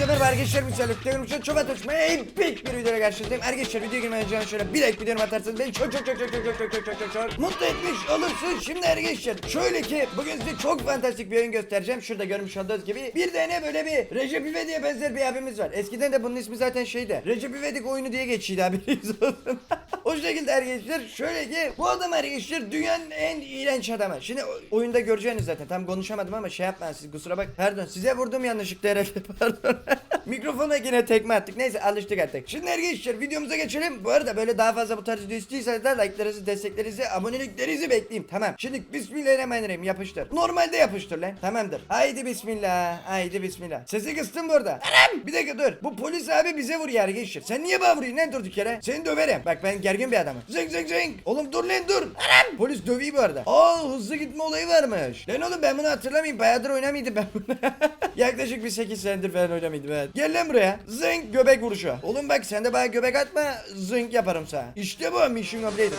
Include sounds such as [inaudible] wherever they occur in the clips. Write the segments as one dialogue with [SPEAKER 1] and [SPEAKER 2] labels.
[SPEAKER 1] Hepinize merhaba arkadaşlar müsaadet diyorum. Çok atışma epik bir videoya karşınızdayım. Arkadaşlar videoya girmeden önce şöyle bir like videomu atarsanız beni çok çok çok çok çok çok çok çok çok çok çok mutlu etmiş olursun. Şimdi arkadaşlar şöyle ki bugün size çok fantastik bir oyun göstereceğim. Şurada görmüş olduğunuz gibi bir tane böyle bir Recep İvedik'e benzer bir abimiz var. Eskiden de bunun ismi zaten şeydi. Recep İvedik oyunu diye geçiyordu olsun. O şekilde arkadaşlar şöyle ki bu adam arkadaşlar dünyanın en iğrenç adamı. Şimdi oyunda göreceğiniz zaten tam konuşamadım ama şey yapmayın siz kusura bak. Pardon size vurdum yanlışlıkla herhalde [laughs] pardon. Mikrofona yine tekme attık. Neyse alıştık artık. Şimdi arkadaşlar videomuza geçelim. Bu arada böyle daha fazla bu tarz video istiyorsanız da like'larınızı, desteklerinizi, aboneliklerinizi bekleyeyim. Tamam. Şimdi bismillahirrahmanirrahim yapıştır. Normalde yapıştır lan. Tamamdır. Haydi bismillah. Haydi bismillah. Sesi kıstım burada. Anam! Bir dakika dur. Bu polis abi bize vuruyor arkadaşlar. Sen niye bana vuruyorsun lan durduk yere? Seni döverim. Bak ben gergin bir adamım. Zing zing zing. Oğlum dur lan dur. Anam! Polis dövüyor bu arada. Aa hızlı gitme olayı varmış. Lan oğlum ben bunu hatırlamayayım. Bayağıdır oynamaydım ben bunu. [laughs] Yaklaşık bir 8 senedir falan oynamaydım evet. Gel lan buraya. Zing göbek vuruşu. Oğlum bak sen de bana göbek atma. Zing yaparım sana. İşte bu mission completed.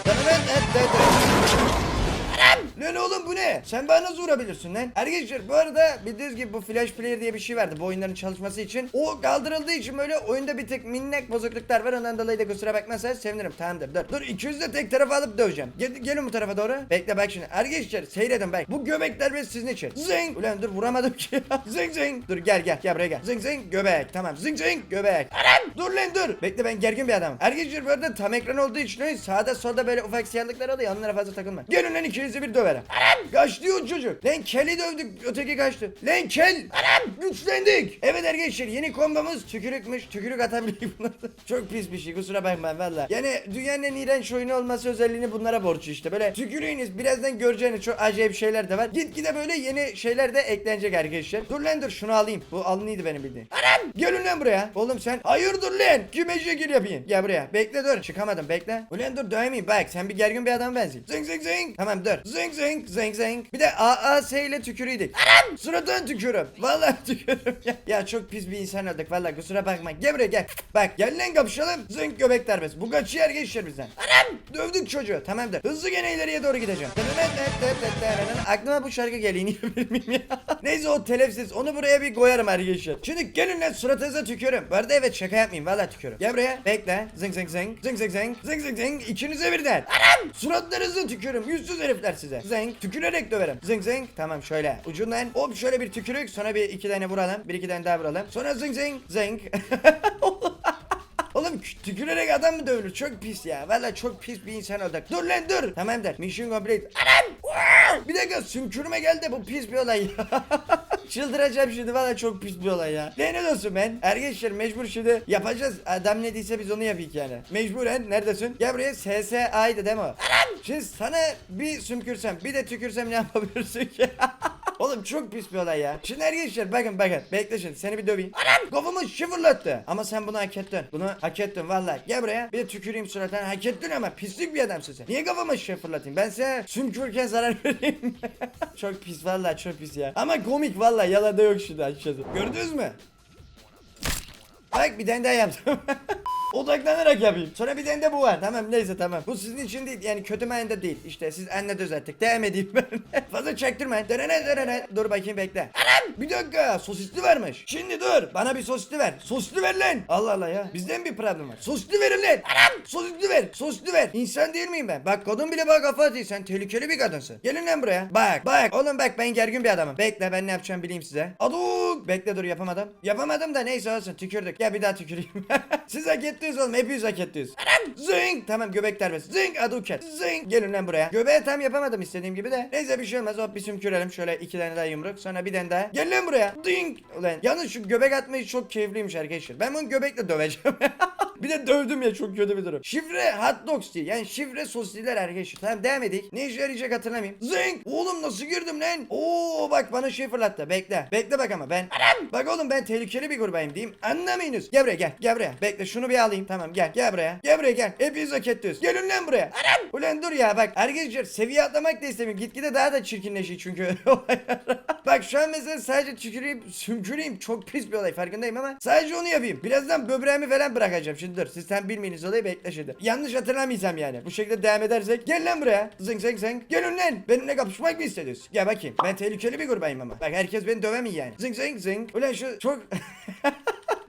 [SPEAKER 1] Lan oğlum bu ne? Sen bana nasıl vurabilirsin lan? Arkadaşlar bu arada bildiğiniz gibi bu flash player diye bir şey vardı bu oyunların çalışması için. O kaldırıldığı için böyle oyunda bir tek minnak bozukluklar var ondan dolayı da kusura bakmazsanız sevinirim. Tamamdır dur. Dur 200 de tek tarafa alıp döveceğim. Gel, gelin bu tarafa doğru. Bekle bak şimdi. Arkadaşlar seyredin bak. Bu göbekler ve sizin için. Zing. Ulan dur vuramadım ki. [laughs] zing zing. Dur gel gel gel buraya gel. Zing zing göbek. Tamam zing zing göbek. Anam. Dur lan dur. Bekle ben gergin bir adamım. Arkadaşlar bu arada tam ekran olduğu için sağda solda böyle ufak siyahlıklar oluyor. Onlara fazla takılma. Gelin lan ikinizi bir döverim. Anam. Kaçtı o çocuk. Lan keli dövdük. Öteki kaçtı. Lan kel. Anam. Güçlendik. Evet arkadaşlar yeni kombomuz tükürükmüş. Tükürük atabiliyor bunlar. [laughs] Çok pis bir şey kusura bakma valla. Yani dünyanın en iğrenç oyunu olması özelliğini bunlara borçlu işte. Böyle tükürüğünüz birazdan göreceğiniz çok acayip şeyler de var. Gitgide böyle yeni şeyler de eklenecek arkadaşlar. Dur lan dur şunu alayım. Bu alınıydı benim bildiğim. Anam. Gelin lan buraya. Oğlum sen hayırdır lan. Kime şekil yapayım? Gel buraya. Bekle dur. Çıkamadım bekle. Ulan dur dövmeyeyim. Bak sen bir gergin bir adam benziyorsun. Zing zing zing. Tamam dur. Zing zing zing zing. Bir de AAS ile tükürüydük. Anam. Suratına tükürüm. Vallahi [laughs] tükürüm. ya, ya çok pis bir insan olduk. Vallahi kusura bakma. Gel buraya gel. Bak gel lan kapışalım. Zing göbek darbesi. Bu kaçıyor geçer bizden. Anam. Dövdük çocuğu. Tamamdır. Hızlı gene ileriye doğru gideceğim. Aklıma bu şarkı geliyor. [laughs] Niye bilmiyorum ya. Neyse o telefsiz. Onu buraya bir koyarım arkadaşlar. Şimdi gelin lan suratınıza tükürüm. Bu arada evet şaka yapmayayım. Vallahi tükürüm. Gel buraya. Bekle. Zing zing zing. Zing zing zing. Zing zing zing. İkinize birden. Anam. Suratlarınızı tükürüm. Yüzsüz herifler size. Zing. Tükürerek döverim. Zing zing. Tamam şöyle. Ucundan hop şöyle bir tükürük. Sonra bir iki tane vuralım. Bir iki tane daha vuralım. Sonra zing zing. Zing. [laughs] Oğlum kü- tükürerek adam mı dövülür? Çok pis ya. Valla çok pis bir insan olduk. Dur lan dur. Tamam der. Mission complete. Anam. Bir dakika sümkürme geldi. Bu pis bir olay. [laughs] Çıldıracağım şimdi valla çok pis bir olay ya. Lanet olsun ben. Arkadaşlar mecbur şimdi yapacağız. Adam ne diyse biz onu yapayım yani. Mecburen neredesin? Gel buraya SSA'ydı değil mi. Şimdi sana bir sümkürsem bir de tükürsem ne yapabilirsin ki? [laughs] Oğlum çok pis bir olay ya. Şimdi arkadaşlar bakın bakın. Bekle şimdi seni bir döveyim. Anam kafamı şıfırlattı. Ama sen bunu hak ettin. Bunu hak ettin vallahi. Gel buraya. Bir de tüküreyim suratına. Hak ettin ama pislik bir adamsın sen. Niye kafamı şıfırlatayım? Ben sana sümkürken zarar vereyim. [laughs] çok pis vallahi çok pis ya. Ama komik vallahi yalan da yok şimdi açıkçası. Gördünüz mü? Bak bir tane daha yaptım. [laughs] Odaklanarak yapayım. Sonra bir tane de bu var. Tamam neyse tamam. Bu sizin için değil. Yani kötü manada değil. İşte siz anladınız artık. Devam ben. [laughs] Fazla çaktırmayın. Dönene dönene. Dur bakayım bekle. Anam bir dakika. Sosisli varmış. Şimdi dur. Bana bir sosisli ver. Sosisli ver lan. Allah Allah ya. Bizden bir problem var. Sosisli verin lan. Anam sosisli ver. Sosisli ver. İnsan değil miyim ben? Bak kadın bile bana kafa atıyor. Sen tehlikeli bir kadınsın. Gelin lan buraya. Bak bak. Oğlum bak ben gergin bir adamım. Bekle ben ne yapacağım bileyim size. Aduk. Bekle dur yapamadım. Yapamadım da neyse olsun tükürdük. Ya bir daha tüküreyim. [laughs] Siz hak ettiniz oğlum. Hepiniz hak ettiniz. Zing. Tamam göbek darbesi. Zing aduket. Zing. Gelin lan buraya. Göbeği tam yapamadım istediğim gibi de. Neyse bir şey olmaz. Hop bir sümkürelim. Şöyle iki tane daha yumruk. Sonra bir tane daha. Gel lan buraya. Ding. Ulan yalnız şu göbek atmayı çok keyifliymiş arkadaşlar. Ben bunu göbekle döveceğim. [laughs] bir de dövdüm ya çok kötü bir durum. Şifre hot dogs diye. Yani şifre sosisler arkadaşlar. Tamam devam edik. Ne işe yarayacak hatırlamayayım. Zing. Oğlum nasıl girdim lan? Oo bak bana şey fırlattı. Bekle. Bekle bak ama ben. Anam. Bak oğlum ben tehlikeli bir grubayım diyeyim. Anlamayınız. Gel buraya gel. Gel buraya. Bekle şunu bir alayım. Tamam gel. Gel buraya. Gel buraya gel. Hepiniz hak ettiniz. Gelin lan buraya. Anam. Ulan dur ya bak. Arkadaşlar seviye atlamak da istemiyorum. Gitgide daha da çirkinleşiyor çünkü. [laughs] bak şu an mesela sadece tüküreyim, sümküreyim. Çok pis bir olay farkındayım ama sadece onu yapayım. Birazdan böbreğimi falan bırakacağım. Şimdi dur. Siz sen bilmeyiniz olayı bekle şimdi. Yanlış hatırlamaysam yani. Bu şekilde devam edersek. Gel lan buraya. Zing zing zing. Gelin lan. Benimle kapışmak mı istiyorsunuz? Gel bakayım. Ben tehlikeli bir grubayım ama. Bak herkes beni dövemiyor yani. Zing zing zing. Ulan şu çok... [laughs]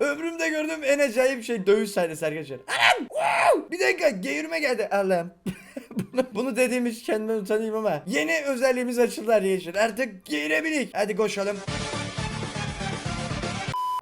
[SPEAKER 1] Ömrümde gördüğüm en acayip şey dövüş sahnesi arkadaşlar. Anam! Wow! Bir dakika geğirme geldi. Allah'ım. [laughs] bunu, bunu dediğimiz kendime utanayım ama. Yeni özelliğimiz açıldı arkadaşlar. Artık geğirebilik. Hadi koşalım.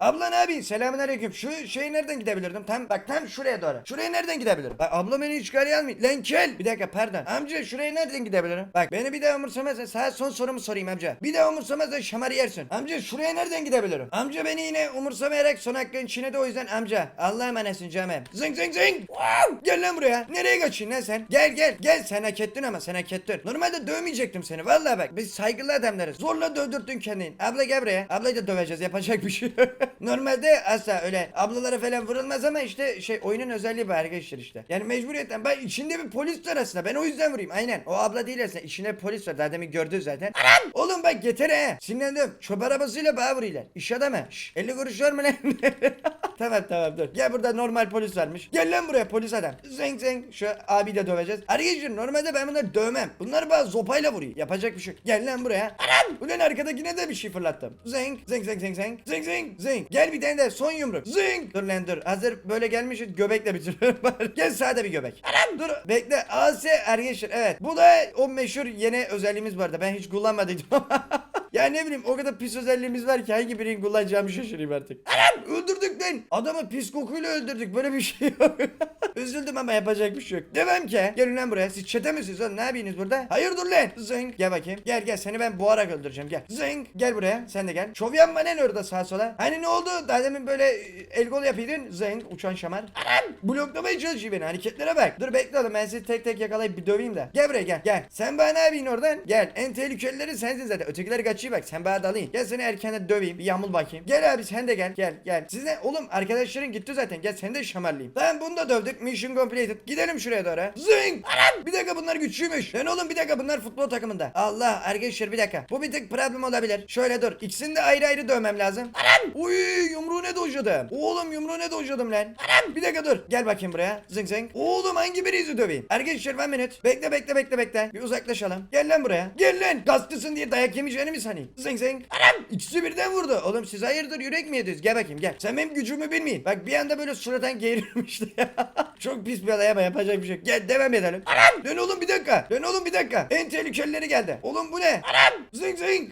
[SPEAKER 1] Abla ne yapayım? Selamünaleyküm. Şu şeyi nereden gidebilirdim? Tam bak tam şuraya doğru. Şuraya nereden gidebilirim? Bak abla beni hiç gariye almıyor. Lan kel. Bir dakika pardon. Amca şuraya nereden gidebilirim? Bak beni bir daha umursamazsan sana son sorumu sorayım amca. Bir daha umursamazsan şamar yersin. Amca şuraya nereden gidebilirim? Amca beni yine umursamayarak son hakkın çiğnedi o yüzden amca. Allah'a emanetsin canım. Zing zing zing. Wow! Gel lan buraya. Nereye kaçıyorsun lan sen? Gel gel. Gel sen hak ettin ama sen hak ettin. Normalde dövmeyecektim seni. Vallahi bak biz saygılı adamlarız. Zorla dövdürttün kendini. Abla gel buraya. Ablayı da döveceğiz. Yapacak bir şey. [laughs] Normalde asla öyle ablalara falan vurulmaz ama işte şey oyunun özelliği bu arkadaşlar işte. Yani mecburiyetten ben içinde bir polis var aslında. Ben o yüzden vurayım. Aynen. O abla değil aslında. İçinde polis var. Daha demin gördü zaten. Anam! Oğlum bak yeter he. Sinirlendim. Çöp arabasıyla bağ vuruyorlar. İş adamı. Şş, 50 kuruş var mı lan? [laughs] tamam tamam dur. Gel burada normal polis varmış. Gel lan buraya polis adam. Zeng zeng. Şu abi de döveceğiz. Arkadaşlar normalde ben bunları dövmem. Bunlar bana zopayla vuruyor. Yapacak bir şey yok. Gel lan buraya. Anam! Ulan arkadakine de bir şey fırlattım. Zeng zeng zeng zeng zeng. Zeng zeng zeng. Gel bir tane de son yumruk. Zeng. Dur lan dur. Hazır böyle gelmişiz göbekle bitiriyorum. [laughs] Gel sade bir göbek. Anam dur. Bekle. AS arkadaşlar evet. Bu da o meşhur yeni özelliğimiz vardı. Ben hiç kullanmadıydım ama. [laughs] Ya ne bileyim o kadar pis özelliğimiz var ki hangi birini kullanacağımı şaşırayım artık. Anam öldürdük lan. Adamı pis kokuyla öldürdük. Böyle bir şey yok. [laughs] Üzüldüm ama yapacak bir şey yok. Demem ki. Gelin lan buraya. Siz çete misiniz oğlum? Ne yapıyorsunuz burada? Hayırdır lan? Zing. Gel bakayım. Gel gel seni ben boğarak öldüreceğim. Gel. Zing. Gel buraya. Sen de gel. Şov yapma lan orada sağa sola. Hani ne oldu? Daha demin böyle e, el kol yapıyordun. Zing. Uçan şamar. Anam. Bloklamaya çalışıyor beni. Hareketlere bak. Dur bekle oğlum. Ben sizi tek tek yakalayıp bir döveyim de. Gel buraya gel. Gel. Sen bana ne yapıyorsun oradan? Gel. En tehlikelileri sensin zaten. Ötekiler kaçıyor bak. Sen bana dalayın. Gel seni erkenden döveyim. Bir yamul bakayım. Gel abi sen de gel. Gel gel. Size oğlum arkadaşların gitti zaten. Gel seni de şamarlayayım. Tamam bunu da dövdük. Mission completed. Gidelim şuraya doğru. Zing. Anam. Bir dakika bunlar güçlüymüş. Lan oğlum bir dakika bunlar futbol takımında. Allah arkadaşlar bir dakika. Bu bir tık problem olabilir. Şöyle dur. İkisini de ayrı ayrı dövmem lazım. Anam. Uy yumruğuna dojladım. Oğlum yumruğuna dojladım lan. Anam. Bir dakika dur. Gel bakayım buraya. Zing zing. Oğlum hangi birinizi döveyim? Arkadaşlar one minute. Bekle bekle bekle bekle. Bir uzaklaşalım. Gel lan buraya. Gel lan. Gaslısın diye dayak yemeyeceğini mi sanayım? Zing zing. Anam. İkisi birden vurdu. Oğlum siz hayırdır yürek mi yediniz? Gel bakayım gel. Sen benim gücümü bilmeyin. Bak bir anda böyle surattan geğirmişti ya. [laughs] Çok pis bir ama yapacak bir şey. Gel devam edelim. Anam. Dön oğlum bir dakika. Dön oğlum bir dakika. En tehlikelileri geldi. Oğlum bu ne? Anam. Zing zing.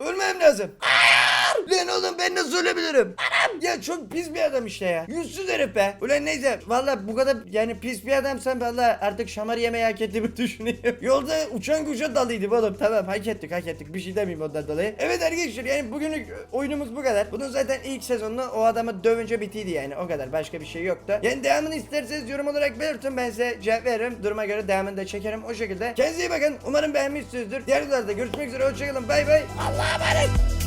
[SPEAKER 1] Ölmem lazım. Lan oğlum ben nasıl ölebilirim? Anam. Ya çok pis bir adam işte ya. Yüzsüz herif be. Ulan neyse. Valla bu kadar yani pis bir adamsan valla artık şamar yemeyi hak ettiğimi [laughs] düşünüyorum. Yolda uçan kuşa dalıydı oğlum. Tamam hak ettik hak ettik. Bir şey demeyeyim ondan dolayı. Evet arkadaşlar yani bugünlük oyunumuz bu kadar. Bunun zaten ilk sezonunu o adamı dövünce bitiydi yani. O kadar. Başka bir şey yoktu. Yani devamını isterseniz yorum olarak belirtin. Ben size cevap veririm. Duruma göre devamını da çekerim o şekilde. Kendinize iyi bakın. Umarım beğenmişsinizdir. Diğer videolarda görüşmek üzere. Hoşçakalın. Bay bay. Allah'a emanet.